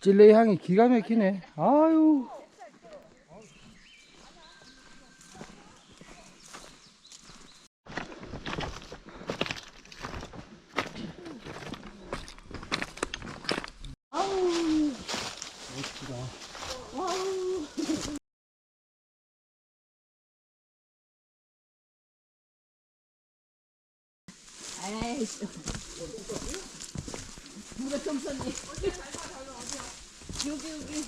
찔레 향이 기가 막히네. 아유. 에이씨. 누가 좀 썼니? 여기 여기.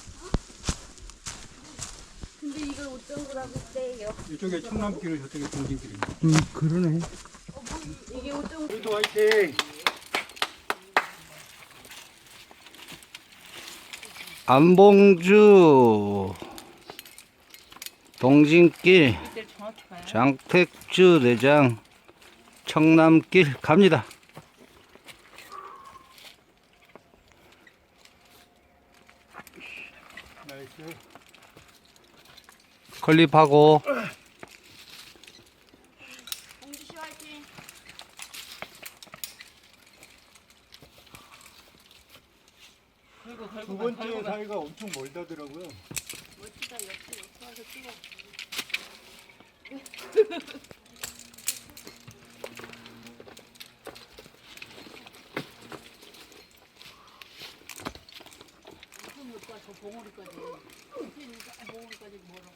근데 이걸 어떤 거라고 떼요? 이쪽에 청남길을 저쪽에 동진길이. 음, 그러네. 이게 어떤 우리도 화이팅! 안봉주 동진길 때 정확히 봐요? 장택주 내장 청남길 갑니다. 클립하고 공주 씨 화이팅. 두 번째 사이가 엄청 멀다더라고요. 멋지다 옆에 옆에 와서 찍어. 무슨 못 가, 저 봉우리까지. 무슨 봉우리까지 멀어.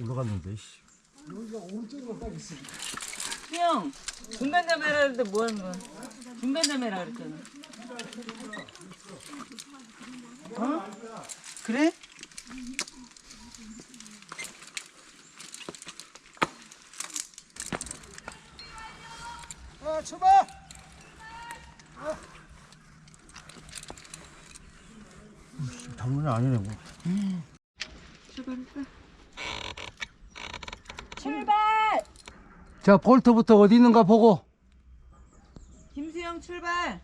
올라갔는데, 씨. 형 중간 자매라 그랬는데 뭐 하는 거야? 중간 자매라 그랬잖아. 어? 그래? 아, 출발! 장난이 아니네, 뭐. 출발! 자, 볼트부터 어디 있는가 보고. 김수영 출발!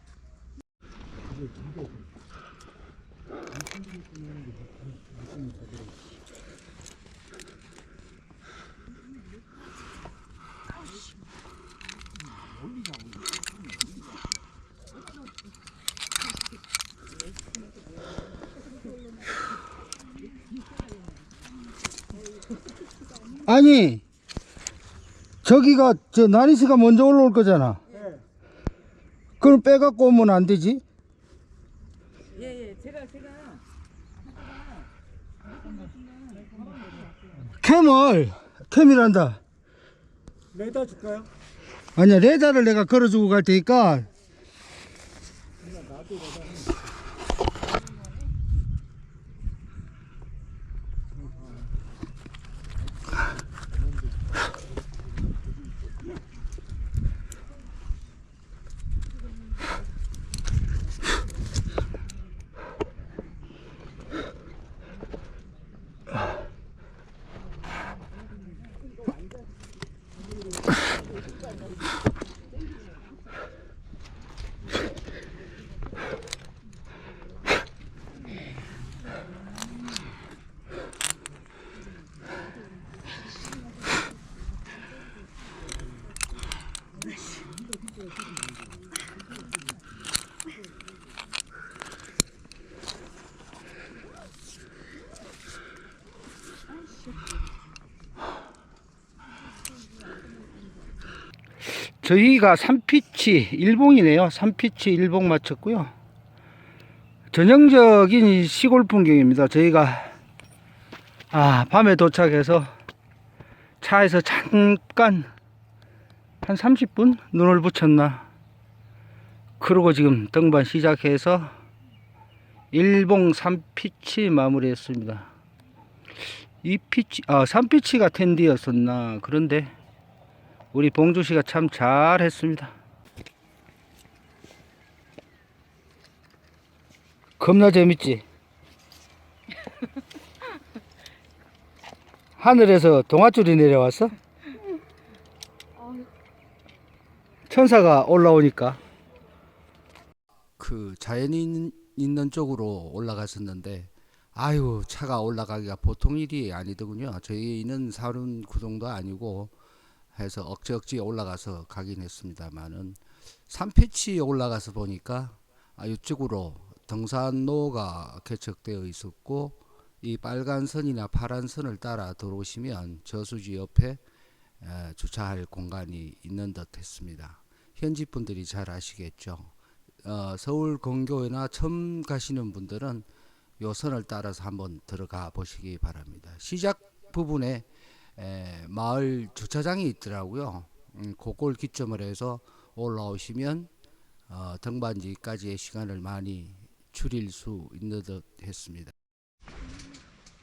아니, 저기가, 저, 나니스가 먼저 올라올 거잖아. 그럼 빼갖고 오면 안 되지? 예예 제가 제가 캠을, 캠이란다. 레다 줄까요? 아니야, 레다를 내가 걸어주고 갈 테니까. 저희가 3피치 일봉이네요. 3피치 일봉 마쳤고요. 전형적인 시골 풍경입니다. 저희가 아, 밤에 도착해서 차에서 잠깐 한 30분 눈을 붙였나. 그러고 지금 등반 시작해서 일봉 3피치 마무리했습니다. 2피치, 아, 3피치가 텐디였었나. 그런데 우리 봉주 씨가 참 잘했습니다. 겁나 재밌지? 하늘에서 동아줄이 내려왔어? 천사가 올라오니까 그 자연인 있는 쪽으로 올라갔었는데 아유 차가 올라가기가 보통 일이 아니더군요. 저희는 사륜 구동도 아니고 해서 억지 억지 올라가서 가긴 했습니다만은 산패치에 올라가서 보니까 아, 이쪽으로 등산로가 개척되어 있었고 이 빨간 선이나 파란 선을 따라 들어오시면 저수지 옆에 에, 주차할 공간이 있는 듯 했습니다. 현지 분들이 잘 아시겠죠. 어, 서울 근교나 처음 가시는 분들은 요 선을 따라서 한번 들어가 보시기 바랍니다. 시작 부분에 에, 마을 주차장이 있더라고요. 음, 그걸 기점으로 해서 올라오시면 어, 등반지까지의 시간을 많이 줄일 수 있는 듯 했습니다.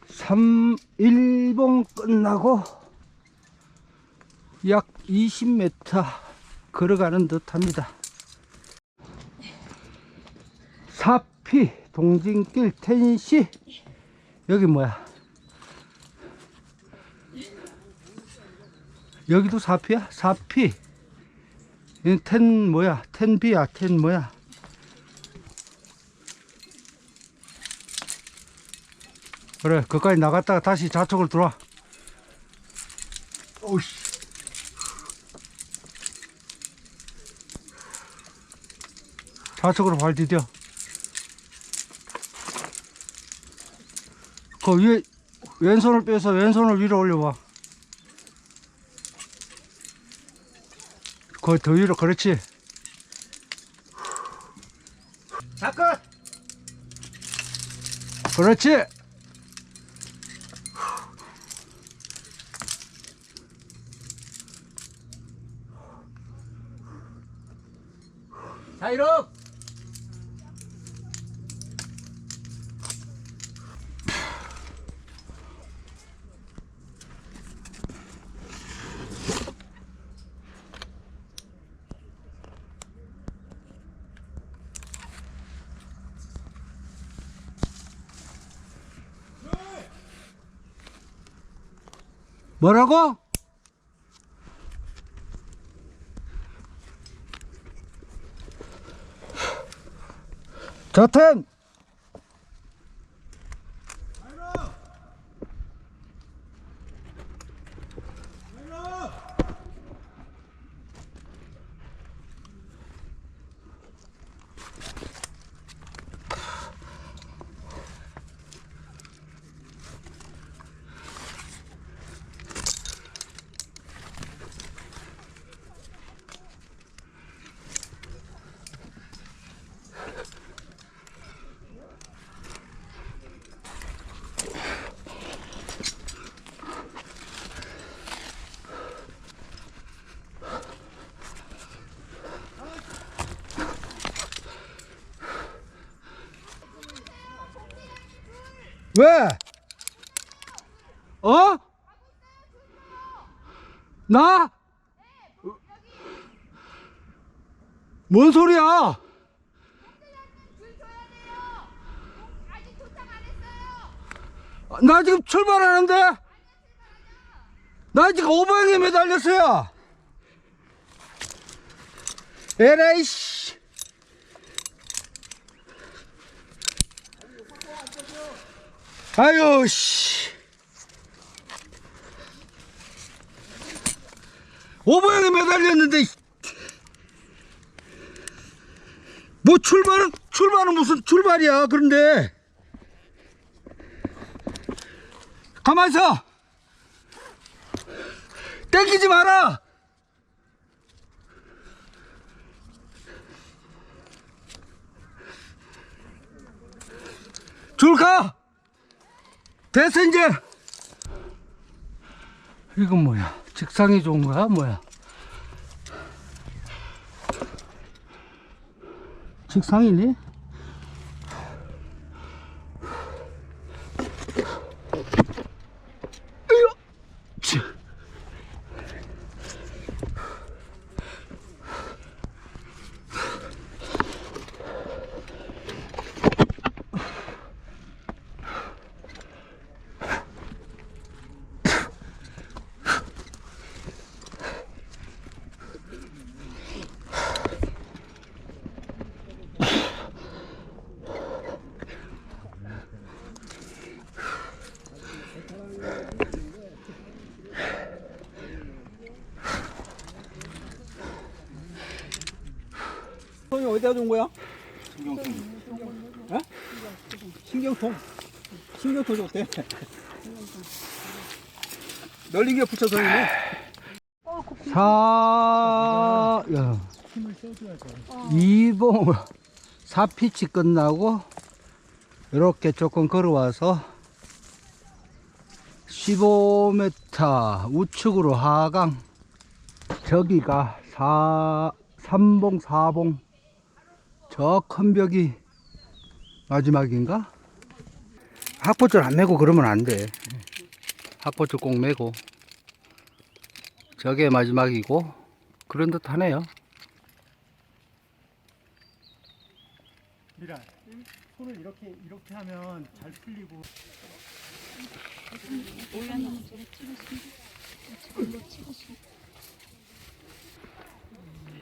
3, 1봉 끝나고 약 20m 걸어가는 듯 합니다. 사피, 동진길, 텐시, 여기 뭐야? 여기도 사피야? 사피. 여기 텐 뭐야? 텐비야, 텐 뭐야? 그래, 거기까지 나갔다가 다시 좌측으로 들어와. 오씨. 좌측으로 발 디뎌. 그 위에, 왼손을 빼서 왼손을 위로 올려봐. 거의 더 위로, 그렇지. 잠깐! 그렇지! 자 이렇 뭐라고? 저텐 왜? 어? 나? 뭔 소리야? 나 지금 출발하는데? 나 지금 오방에 매달렸어요. 에라이씨. 아유, 씨. 오버형에 매달렸는데, 이- 뭐 출발은, 출발은 무슨 출발이야, 그런데. 가만 있어! 땡기지 마라! 줄 가! 됐어 이제 이건 뭐야? 직상이 좋은 거야? 뭐야? 직상이니? 어디다 둔 거야? 신경통. 어? 신경통. 신경통 좋대. 널리게 붙여서 있네. 사, 야. 이봉, 사피치 끝나고, 이렇게 조금 걸어와서, 15m 우측으로 하강. 저기가 사, 삼봉, 사봉. 저 큰 벽이 마지막인가? 학보줄 안 메고 그러면 안 돼. 학보줄 꼭 메고. 저게 마지막이고 그런 듯 하네요. 미라 손을 이렇게 이렇게 하면 잘 풀리고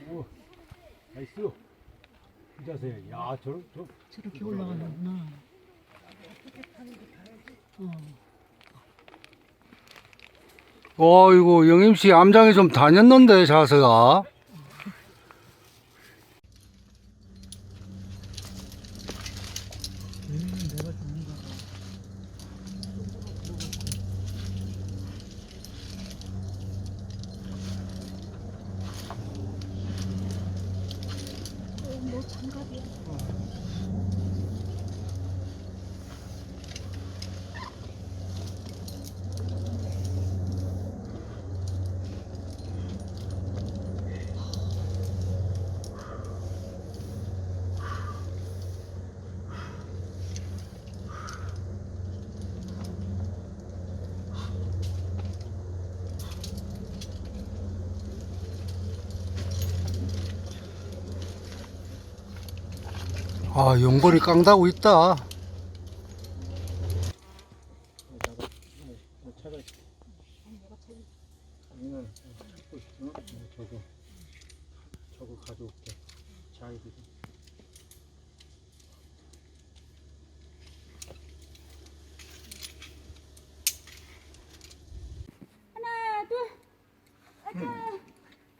오 나이스 이 자세 야 저런 저 저렇게 올라가는구나. 어이구 영임씨 암장이 좀 다녔는데 자세가 아 용벌이 깡다고 있다. 저거 저거 가져올게 자이들이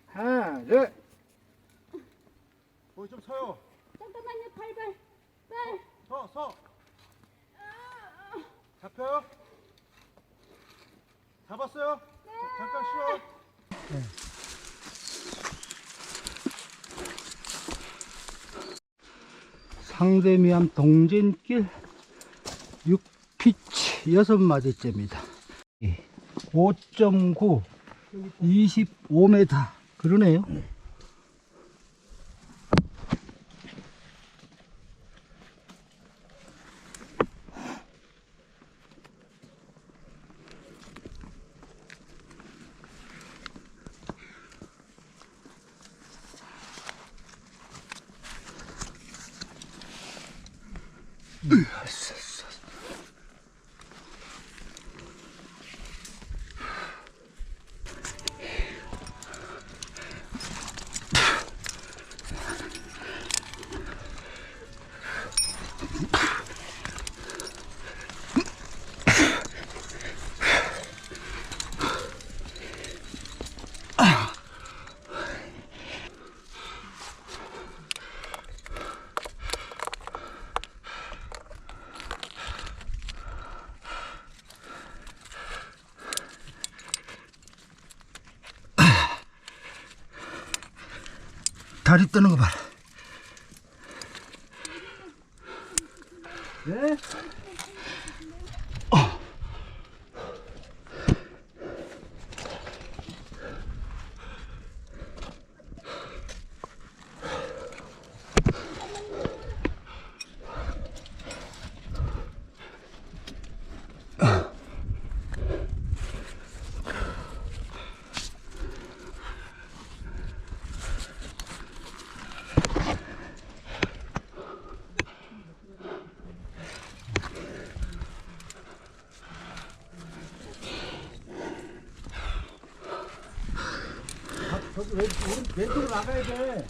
하나 둘. 거기 좀 서요 발발. 발. 서 서. 잡혀요? 잡았어요? 자- 잠깐 쉬어 상대미암 동진길 6피치 여섯 마디째입니다. 5.9 25m 그러네요. 다리 뜨는 거 봐라. 네? 왼, 오른, 왼쪽으로 나가야 돼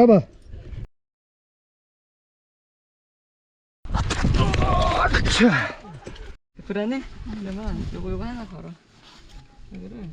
잡아. 자, 불안해? 그러면 요거 요거 하나 걸어. 여기를.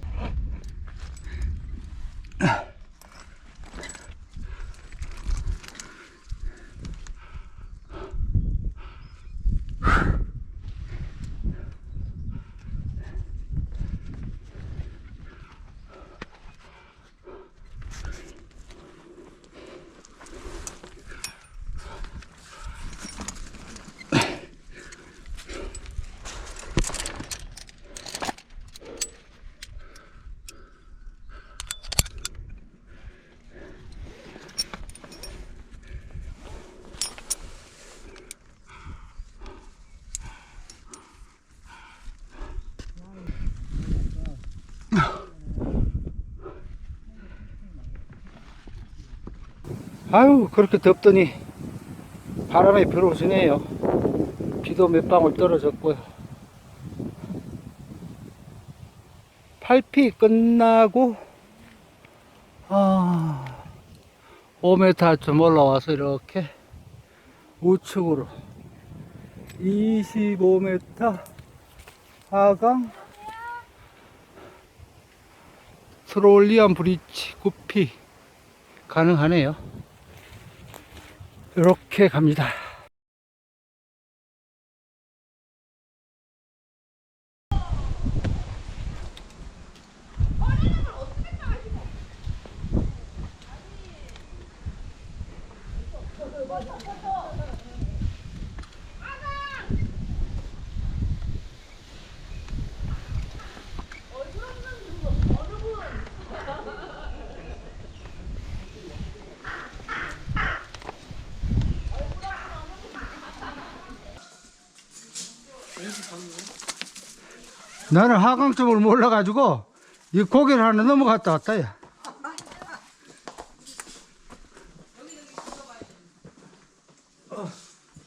아유, 그렇게 덥더니 바람이 불어오시네요. 비도 몇 방울 떨어졌고요. 8피 끝나고, 아, 5m 좀 올라와서 이렇게 우측으로 25m 하강 트롤리안 브릿지 9피 가능하네요. 이렇게 갑니다. 나는 하강 쪽을 몰라가지고 이 고개를 하나 넘어갔다 왔다 야.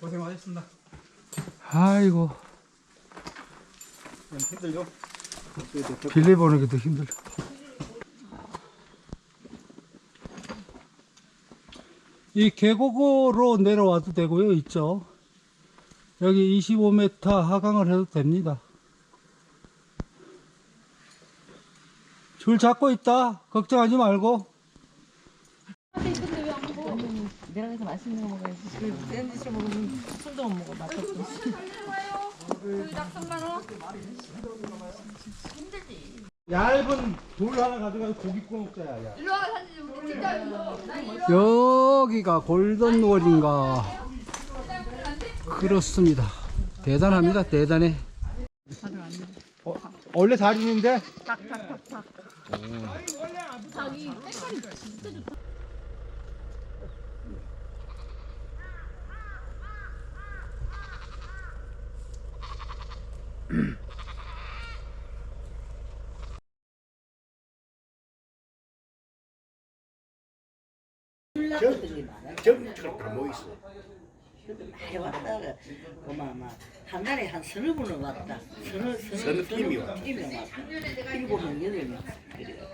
고생하셨습니다. 아이고 힘들죠? 빌리 보는 게 더 힘들어. 이 계곡으로 내려와도 되고요, 있죠. 여기 25m 하강을 해도 됩니다. 줄 잡고 있다. 걱정하지 말고. 내려가서 맛있는 거 먹어야지. 그 샌드위치 먹으면 술도 못 먹어. 맛없어. 얇은 돌 하나 가져가서 고기 구워 먹자, 야. 일로 와 사진 우리 진짜 여기가 골든 월인가 그렇습니다 대단합니다 대단해 어, 원래 달인인데 점처럼 다 모였어. 많이 왔다가 그만 막한 달에 한 서너 분은 왔다. 서너 서너 서너 팀이 왔다. 팀이 왔다. 일곱 명 여덟 명 그래요.